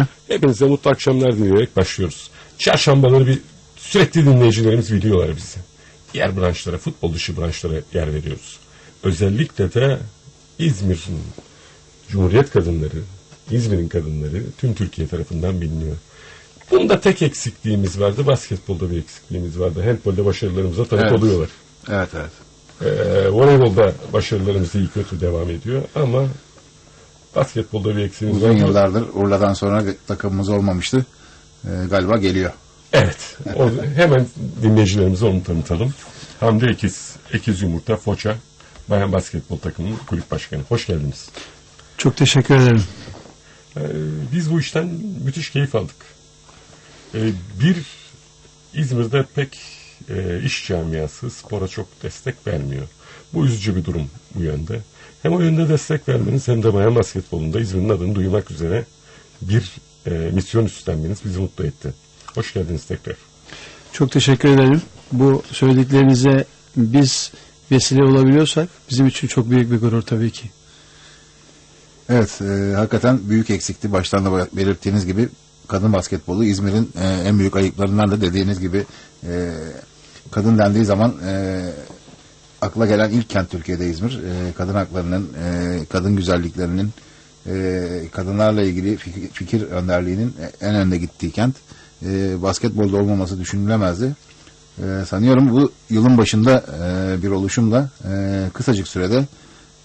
akşamlar. Hepinize mutlu akşamlar dileyerek başlıyoruz. Çarşambaları bir sürekli dinleyicilerimiz biliyorlar bizi. Diğer branşlara, futbol dışı branşlara yer veriyoruz. Özellikle de İzmir'in Cumhuriyet kadınları, İzmir'in kadınları tüm Türkiye tarafından biliniyor. Bunda tek eksikliğimiz vardı. Basketbolda bir eksikliğimiz vardı. Handbolda başarılarımıza tanık Evet. oluyorlar. Evet evet. Ee, voleybolda başarılarımız iyi kötü devam ediyor ama basketbolda bir eksiğimiz Uzun var. yıllardır Urla'dan sonra takımımız olmamıştı. Ee, galiba geliyor. Evet. O, hemen dinleyicilerimize onu tanıtalım. Hamdi Ekiz, Ekiz Yumurta, Foça, Bayan Basketbol takımının kulüp başkanı. Hoş geldiniz. Çok teşekkür ederim. Ee, biz bu işten müthiş keyif aldık. Ee, bir, İzmir'de pek e, iş camiası spora çok destek vermiyor. Bu üzücü bir durum bu yönde. Hem o yönde destek vermeniz hem de bayan basketbolunda İzmir'in adını duymak üzere bir e, misyon üstlenmeniz bizi mutlu etti. Hoş geldiniz tekrar. Çok teşekkür ederim. Bu söylediklerinize biz vesile olabiliyorsak bizim için çok büyük bir gurur tabii ki. Evet, e, hakikaten büyük eksikti. Baştan da belirttiğiniz gibi kadın basketbolu İzmir'in e, en büyük ayıplarından da dediğiniz gibi e, kadın dendiği zaman e, akla gelen ilk kent Türkiye'de İzmir. E, kadın haklarının, e, kadın güzelliklerinin, e, kadınlarla ilgili fikir, fikir önderliğinin en önde gittiği kent. E, basketbolda olmaması düşünülemezdi. E, sanıyorum bu yılın başında e, bir oluşumla e, kısacık sürede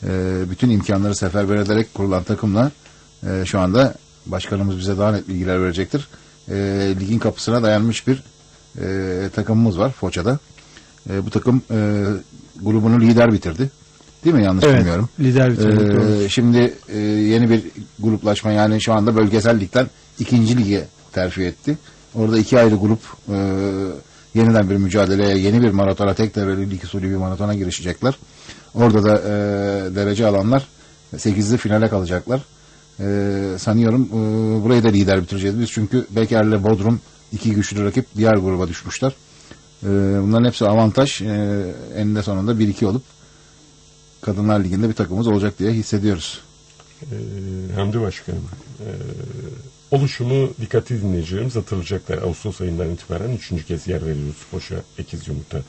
e, bütün imkanları seferber ederek kurulan takımla e, şu anda başkanımız bize daha net bilgiler verecektir. E, ligin kapısına dayanmış bir e, takımımız var Foça'da. E, bu takım e, grubunu lider bitirdi. Değil mi? Yanlış Evet, bilmiyorum. lider bitirdik. Ee, doğru. şimdi e, yeni bir gruplaşma yani şu anda bölgesel ligden ikinci lige terfi etti. Orada iki ayrı grup e, yeniden bir mücadeleye, yeni bir maratona, tek devreli lig usulü bir maratona girişecekler. Orada da e, derece alanlar 8'li finale kalacaklar. E, sanıyorum e, burayı da lider bitireceğiz biz çünkü Beker'le Bodrum iki güçlü rakip diğer gruba düşmüşler. E, bunların hepsi avantaj. E, eninde sonunda 1-2 olup Kadınlar Ligi'nde bir takımımız olacak diye hissediyoruz. Ee, Hamdi Başkanım, e, oluşumu dikkatli dinleyicilerimiz hatırlayacaklar. Ağustos ayından itibaren üçüncü kez yer veriyoruz Koşa Ekiz Yumurta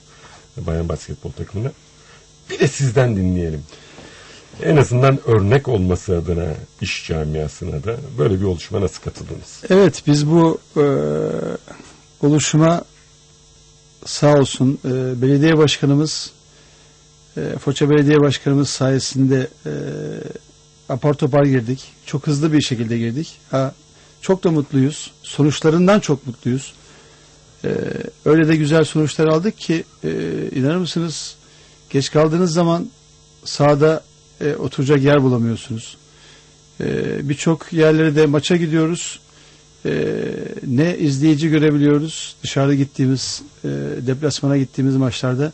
Bayan Basketbol takımına. Bir de sizden dinleyelim. En azından örnek olması adına iş camiasına da böyle bir oluşuma nasıl katıldınız? Evet biz bu e, oluşuma sağ olsun e, belediye başkanımız e, Foça Belediye Başkanımız sayesinde e, apar topar girdik. Çok hızlı bir şekilde girdik. Ha, çok da mutluyuz. Sonuçlarından çok mutluyuz. E, öyle de güzel sonuçlar aldık ki e, inanır mısınız geç kaldığınız zaman sahada e, oturacak yer bulamıyorsunuz. E, Birçok yerlere de maça gidiyoruz. E, ne izleyici görebiliyoruz dışarıda gittiğimiz, e, deplasmana gittiğimiz maçlarda.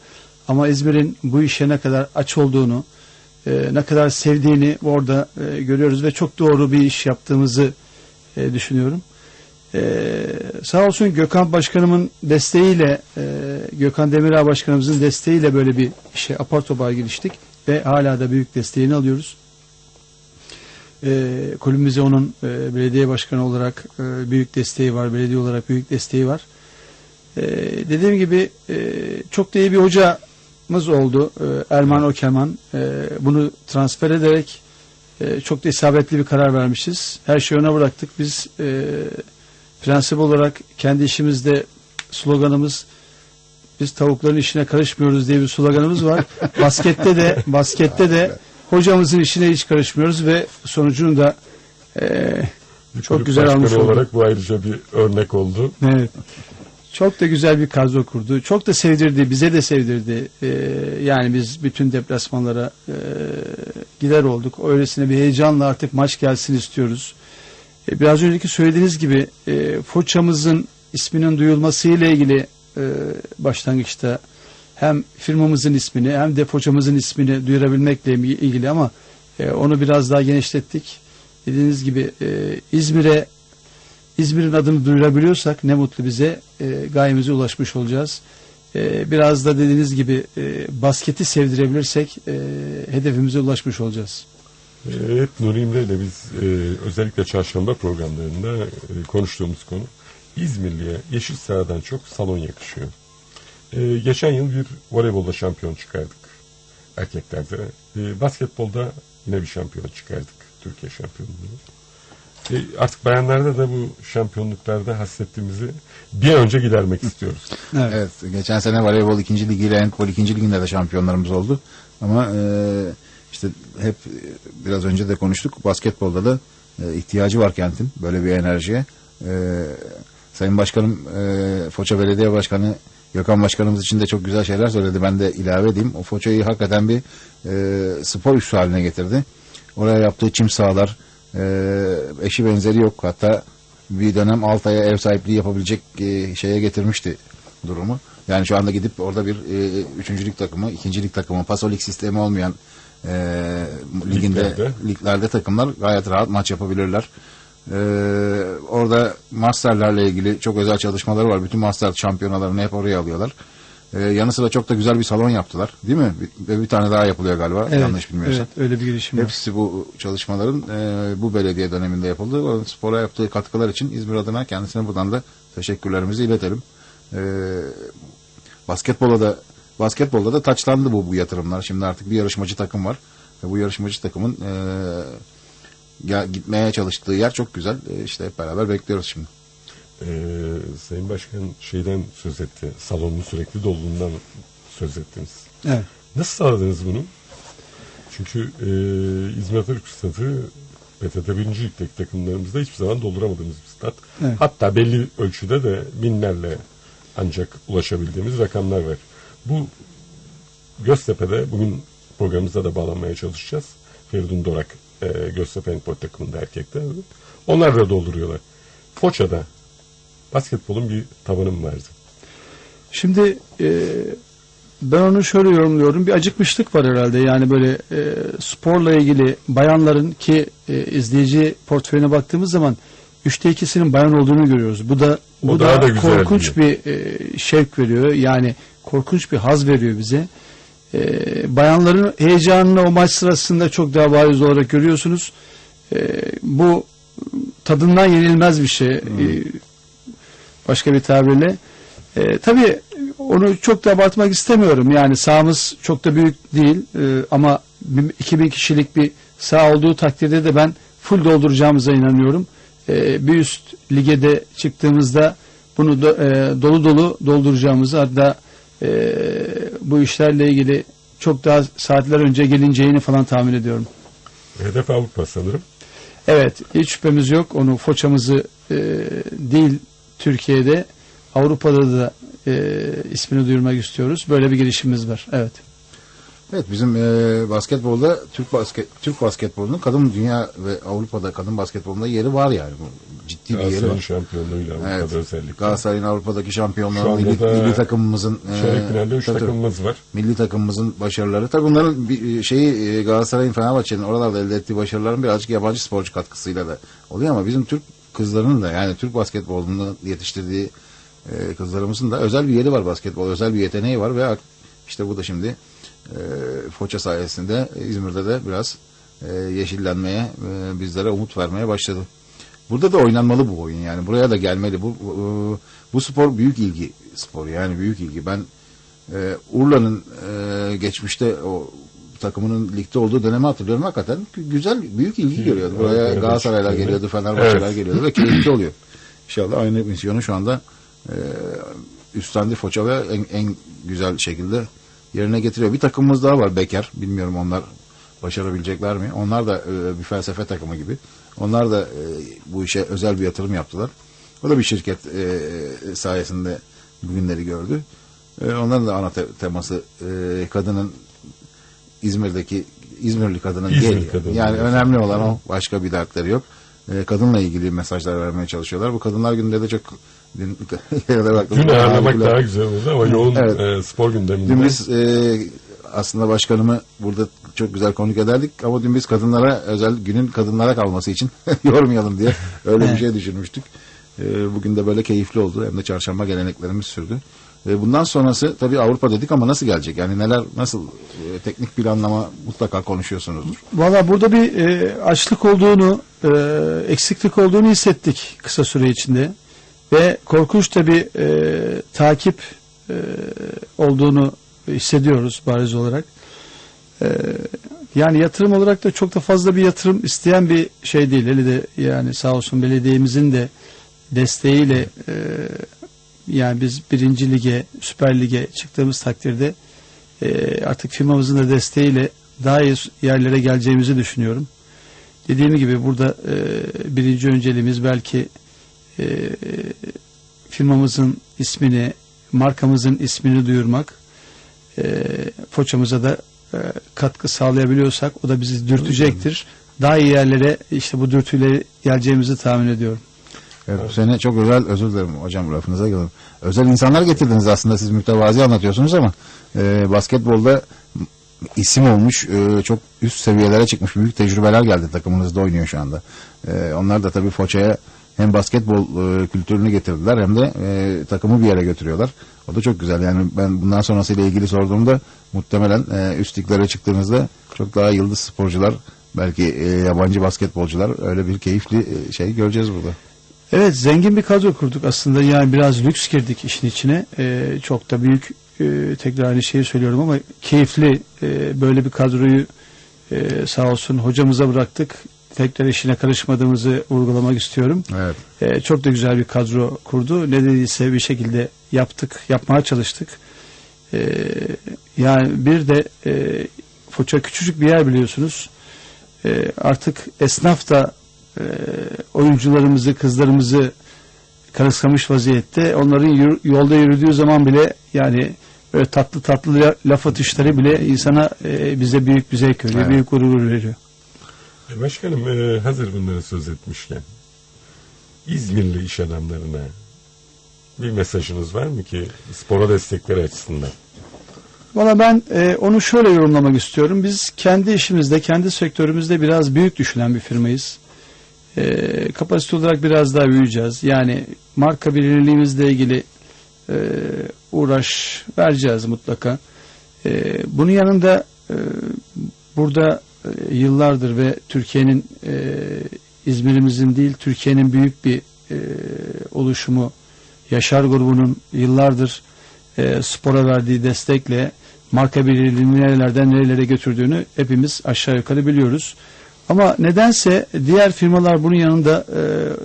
Ama İzmir'in bu işe ne kadar aç olduğunu, e, ne kadar sevdiğini orada e, görüyoruz ve çok doğru bir iş yaptığımızı e, düşünüyorum. E, sağ olsun Gökhan Başkanımın desteğiyle, e, Gökhan Demirağ Başkanımızın desteğiyle böyle bir işe apar topar giriştik ve hala da büyük desteğini alıyoruz. E, kulübümüze onun e, belediye başkanı olarak e, büyük desteği var, belediye olarak büyük desteği var. E, dediğim gibi e, çok da iyi bir hocamız oldu e, Erman Okeman. E, bunu transfer ederek e, çok da isabetli bir karar vermişiz. Her şeyi ona bıraktık. Biz e, prensip olarak kendi işimizde sloganımız biz tavukların işine karışmıyoruz diye bir sloganımız var. baskette de baskette de hocamızın işine hiç karışmıyoruz ve sonucunu da e, Bir Çok güzel almış olduk. olarak bu ayrıca bir örnek oldu. Evet. Çok da güzel bir kadro kurdu. Çok da sevdirdi, bize de sevdirdi. Ee, yani biz bütün deplasmanlara e, gider olduk. Öylesine bir heyecanla artık maç gelsin istiyoruz. E, biraz önceki söylediğiniz gibi e, Foça'mızın isminin duyulmasıyla ilgili e, başlangıçta hem firmamızın ismini hem de Foça'mızın ismini duyurabilmekle ilgili ama e, onu biraz daha genişlettik. Dediğiniz gibi e, İzmir'e İzmir'in adını duyurabiliyorsak ne mutlu bize e, gayemize ulaşmış olacağız. Biraz da dediğiniz gibi basketi sevdirebilirsek hedefimize ulaşmış olacağız. Hep Nuri İmre ile biz özellikle çarşamba programlarında konuştuğumuz konu İzmirli'ye yeşil sahadan çok salon yakışıyor. E, geçen yıl bir voleybolda şampiyon çıkardık erkeklerde. E, basketbolda yine bir şampiyon çıkardık. Türkiye şampiyonluğu. E, artık bayanlarda da bu şampiyonluklarda hasrettiğimizi bir an önce gidermek istiyoruz. Evet. Evet, geçen sene voleybol ikinci ligiyle handbol ikinci liginde de şampiyonlarımız oldu. Ama e, işte hep biraz önce de konuştuk. Basketbolda da e, ihtiyacı var kentin böyle bir enerjiye. E, Sayın Başkanım, e, Foça Belediye Başkanı Gökhan Başkanımız için de çok güzel şeyler söyledi. Ben de ilave edeyim. O Foça'yı hakikaten bir e, spor üssü haline getirdi. Oraya yaptığı çim sahalar, e, eşi benzeri yok. Hatta bir dönem Altay'a ev sahipliği yapabilecek e, şeye getirmişti durumu. Yani şu anda gidip orada bir e, üçüncülük takımı, ikincilik takımı, pasolik sistemi olmayan e, liginde, Liglerde. liglerde takımlar gayet rahat maç yapabilirler. E, orada masterlerle ilgili çok özel çalışmaları var. Bütün master şampiyonalarını hep oraya alıyorlar. E, yanı sıra çok da güzel bir salon yaptılar. Değil mi? Ve bir tane daha yapılıyor galiba. Evet, Yanlış bilmiyorsam. Evet, öyle bir girişim. Hepsi bu çalışmaların e, bu belediye döneminde yapıldı. O spora yaptığı katkılar için İzmir adına kendisine buradan da teşekkürlerimizi iletelim. E, basketbola da basketbolda da taçlandı bu bu yatırımlar. Şimdi artık bir yarışmacı takım var. Ve bu yarışmacı takımın e, ya, gitmeye çalıştığı yer çok güzel. E, işte hep beraber bekliyoruz şimdi. Ee, Sayın Başkan şeyden söz etti. Salonun sürekli doluluğundan söz ettiniz. Evet. Nasıl sağladınız bunu? Çünkü e, İzmir Atatürk Stadı PTT 1. Lig'deki takımlarımızda hiçbir zaman dolduramadığımız bir stat. Evet. Hatta belli ölçüde de binlerle ancak ulaşabildiğimiz rakamlar var. Bu Göztepe'de bugün programımızda da bağlanmaya çalışacağız. Feridun Dorak e, Göztepe Handball takımında erkekler. Onlar da dolduruyorlar. Foça'da basketbolun bir tavanı mı vardı? Şimdi e, ben onu şöyle yorumluyorum. Bir acıkmışlık var herhalde. Yani böyle e, sporla ilgili bayanların ki e, izleyici portföyüne baktığımız zaman üçte ikisinin bayan olduğunu görüyoruz. Bu da O bu daha da, da korkunç bir e, şevk veriyor. Yani korkunç bir haz veriyor bize. E, bayanların heyecanını o maç sırasında çok daha bariz olarak görüyorsunuz. E, bu tadından yenilmez bir şey. E, başka bir tabirle. E, tabii onu çok da abartmak istemiyorum. Yani sahamız çok da büyük değil E, ama bir- 2000 kişilik bir saha olduğu takdirde de ben full dolduracağımıza inanıyorum. E, bir üst lige de çıktığımızda bunu do- e, dolu dolu dolduracağımızı hatta e, bu işlerle ilgili çok daha saatler önce gelineceğini falan tahmin ediyorum. Hedef Avrupa sanırım. Evet, hiç şüphemiz yok. Onu Foça'mızı e, değil Türkiye'de, Avrupa'da da e, ismini duyurmak istiyoruz. Böyle bir girişimimiz var. Evet. Evet bizim e, basketbolda Türk basket Türk basketbolunun kadın dünya ve Avrupa'da kadın basketbolunda yeri var yani. Ciddi bir yeri var. şampiyonluğuyla Avrupa'da Evet. özellikle. Galatasaray'ın Avrupa'daki şampiyonluğu, milli, milli takımımızın e, Çeyrek finalde 3 tabii, tabii. takımımız var. milli takımımızın başarıları. Tabii bunların bir şeyi e, Galatasaray'ın Fenerbahçe'nin oralarda elde ettiği başarıların birazcık yabancı sporcu katkısıyla da oluyor ama bizim Türk kızlarının da yani Türk basketbolunu yetiştirdiği e, kızlarımızın da özel bir yeri var basketbol, özel bir yeteneği var ve işte bu da şimdi e, Foça sayesinde İzmir'de de biraz e, yeşillenmeye, e, bizlere umut vermeye başladı. Burada da oynanmalı bu oyun yani. Buraya da gelmeli. Bu bu, bu spor büyük ilgi sporu yani büyük ilgi. Ben e, Urla'nın e, geçmişte o takımının ligde olduğu dönemi hatırlıyorum. Hakikaten güzel, büyük ilgi görüyordu. Buraya evet, Galatasaraylar evet. geliyordu, Fenerbahçeler Evet. geliyordu ve keyifli oluyor. İnşallah aynı misyonu şu anda e, üstlendi Foça ve en, en güzel şekilde yerine getiriyor. Bir takımımız daha var Beker. Bilmiyorum onlar başarabilecekler mi? Onlar da e, bir felsefe takımı gibi. Onlar da e, bu işe özel bir yatırım yaptılar. O da bir şirket e, sayesinde bugünleri gördü. E, onların da ana te- teması e, kadının İzmir'deki İzmirli kadının İzmir gel- kadını. yani önemli olan o. Başka bir dertleri yok. E, kadınla ilgili mesajlar vermeye çalışıyorlar. Bu kadınlar gününde de çok dün. Dün ağırlamak daha güzel oldu ama yoğun Evet. e, spor gündeminde. Dün biz e, aslında başkanımı burada çok güzel konuk ederdik ama dün biz kadınlara özel günün kadınlara kalması için yormayalım diye öyle bir şey düşünmüştük. E, bugün de böyle keyifli oldu hem de çarşamba geleneklerimiz sürdü. E, bundan sonrası tabii Avrupa dedik ama nasıl gelecek? Yani neler nasıl e, teknik planlama mutlaka konuşuyorsunuzdur. Valla burada bir e, açlık olduğunu, e, eksiklik olduğunu hissettik kısa süre içinde. Ve korkunç bir e, takip e, olduğunu hissediyoruz bariz olarak. E, yani yatırım olarak da çok da fazla bir yatırım isteyen bir şey değil. Hele de yani sağ olsun belediyemizin de desteğiyle e, yani biz birinci lige, süper lige çıktığımız takdirde e, artık firmamızın da desteğiyle daha iyi yerlere geleceğimizi düşünüyorum. Dediğim gibi burada e, birinci önceliğimiz belki e, firmamızın ismini, markamızın ismini duyurmak. E, Foça'mıza da e, katkı sağlayabiliyorsak o da bizi dürtecektir. Daha iyi yerlere işte bu dürtüyle geleceğimizi tahmin ediyorum. Evet, bu sene çok özel, özür dilerim hocam lafınıza girdim. Özel insanlar getirdiniz aslında siz mütevazi anlatıyorsunuz ama e, basketbolda isim olmuş, e, çok üst seviyelere çıkmış büyük tecrübeler geldi takımınızda oynuyor şu anda. E, onlar da tabii Foça'ya hem basketbol e, kültürünü getirdiler hem de e, takımı bir yere götürüyorlar. O da çok güzel. Yani ben bundan sonrasıyla ilgili sorduğumda muhtemelen e, üst çıktığınızda çok daha yıldız sporcular belki e, yabancı basketbolcular öyle bir keyifli e, şey göreceğiz burada. Evet zengin bir kadro kurduk aslında yani biraz lüks girdik işin içine Ee, çok da büyük e, tekrar aynı şeyi söylüyorum ama keyifli e, böyle bir kadroyu e, sağ olsun hocamıza bıraktık tekrar işine karışmadığımızı vurgulamak istiyorum. Evet. E, çok da güzel bir kadro kurdu ne dediyse bir şekilde yaptık yapmaya çalıştık. E, yani bir de e, Foça küçücük bir yer biliyorsunuz. E, artık esnaf da e, oyuncularımızı, kızlarımızı karışlamış vaziyette. Onların yürü- yolda yürüdüğü zaman bile yani böyle tatlı tatlı la- laf atışları bile insana e, bize büyük bir zevk veriyor, Evet. büyük gurur veriyor. Başkanım e, hazır bunları söz etmişken İzmirli iş adamlarına bir mesajınız var mı ki spora destekleri açısından? Valla ben e, onu şöyle yorumlamak istiyorum. Biz kendi işimizde, kendi sektörümüzde biraz büyük düşünen bir firmayız. E, kapasite olarak biraz daha büyüyeceğiz. Yani marka bilinirliğimizle ilgili e, uğraş vereceğiz mutlaka. E, bunun yanında e, burada yıllardır ve Türkiye'nin e, İzmir'imizin değil Türkiye'nin büyük bir e, oluşumu Yaşar grubunun yıllardır e, spora verdiği destekle marka belirliliğini nerelerden nerelere götürdüğünü hepimiz aşağı yukarı biliyoruz. Ama nedense diğer firmalar bunun yanında e,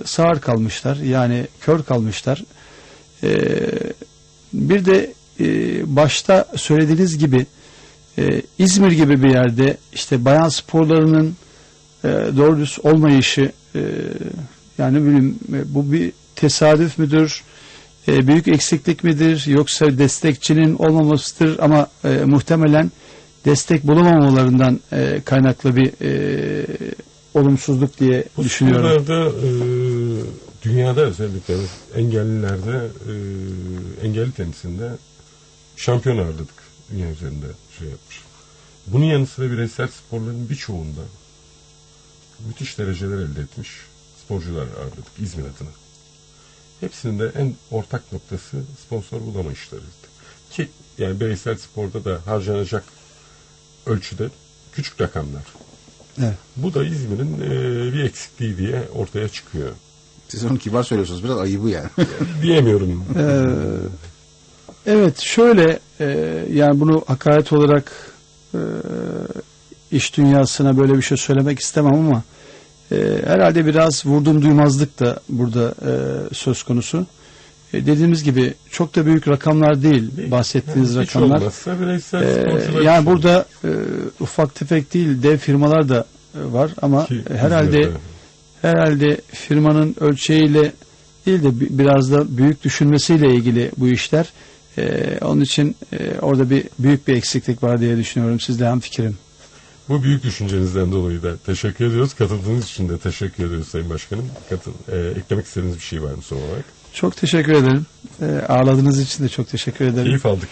sağır kalmışlar. Yani kör kalmışlar. E, bir de e, başta söylediğiniz gibi e, İzmir gibi bir yerde işte bayan sporlarının e, doğru düz olmayışı e, yani bileyim e, bu bir tesadüf müdür? E, büyük eksiklik midir yoksa destekçinin olmamasıdır ama e, muhtemelen destek bulamamalarından e, kaynaklı bir e, olumsuzluk diye Bu düşünüyorum. sporlarda e, dünyada özellikle engellilerde e, engelli tenisinde şampiyon ağırladık. Dünya üzerinde şey yapmış. Bunun yanı sıra bireysel sporların birçoğunda müthiş dereceler elde etmiş sporcular ağırladık İzmir adına. Hepsinin de en ortak noktası sponsor bulama işleriydi. Ki yani bireysel sporda da harcanacak ölçüde küçük rakamlar. Evet. Bu da İzmir'in e, bir eksikliği diye ortaya çıkıyor. Siz onu kibar söylüyorsunuz. Biraz ayıbı yani. Diyemiyorum. Evet şöyle e, yani bunu hakaret olarak e, iş dünyasına böyle bir şey söylemek istemem ama e, herhalde biraz vurdum duymazlık da burada e, söz konusu. E, dediğimiz gibi çok da büyük rakamlar değil bahsettiğiniz Yani hiç rakamlar. sporcular yani burada e, ufak tefek değil dev firmalar da e, var ama ki herhalde İzmir'de herhalde firmanın ölçeğiyle değil de bi- biraz da büyük düşünmesiyle ilgili bu işler. Ee, onun için e, orada bir büyük bir eksiklik var diye düşünüyorum. Sizle hem fikrim. bu büyük düşüncenizden dolayı da teşekkür ediyoruz. Katıldığınız için de teşekkür ediyoruz Sayın Başkanım. Katıl, e, eklemek istediğiniz bir şey var mı son olarak? Çok teşekkür ederim. Ee, ağırladığınız için de çok teşekkür ederim. Keyif aldık.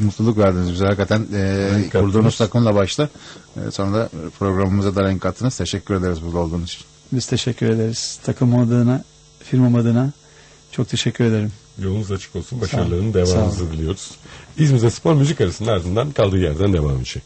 Mutluluk verdiniz bize hakikaten. E, Renk kurduğunuz takımla başta. E, sonra da programımıza da renk kattınız. Teşekkür ederiz burada olduğunuz için. Biz teşekkür ederiz. Takım adına, firmam adına çok teşekkür ederim. Yolunuz açık olsun. Başarılarının devamınızı diliyoruz. İzmir'de spor müzik arasının ardından kaldığı yerden devam edecek.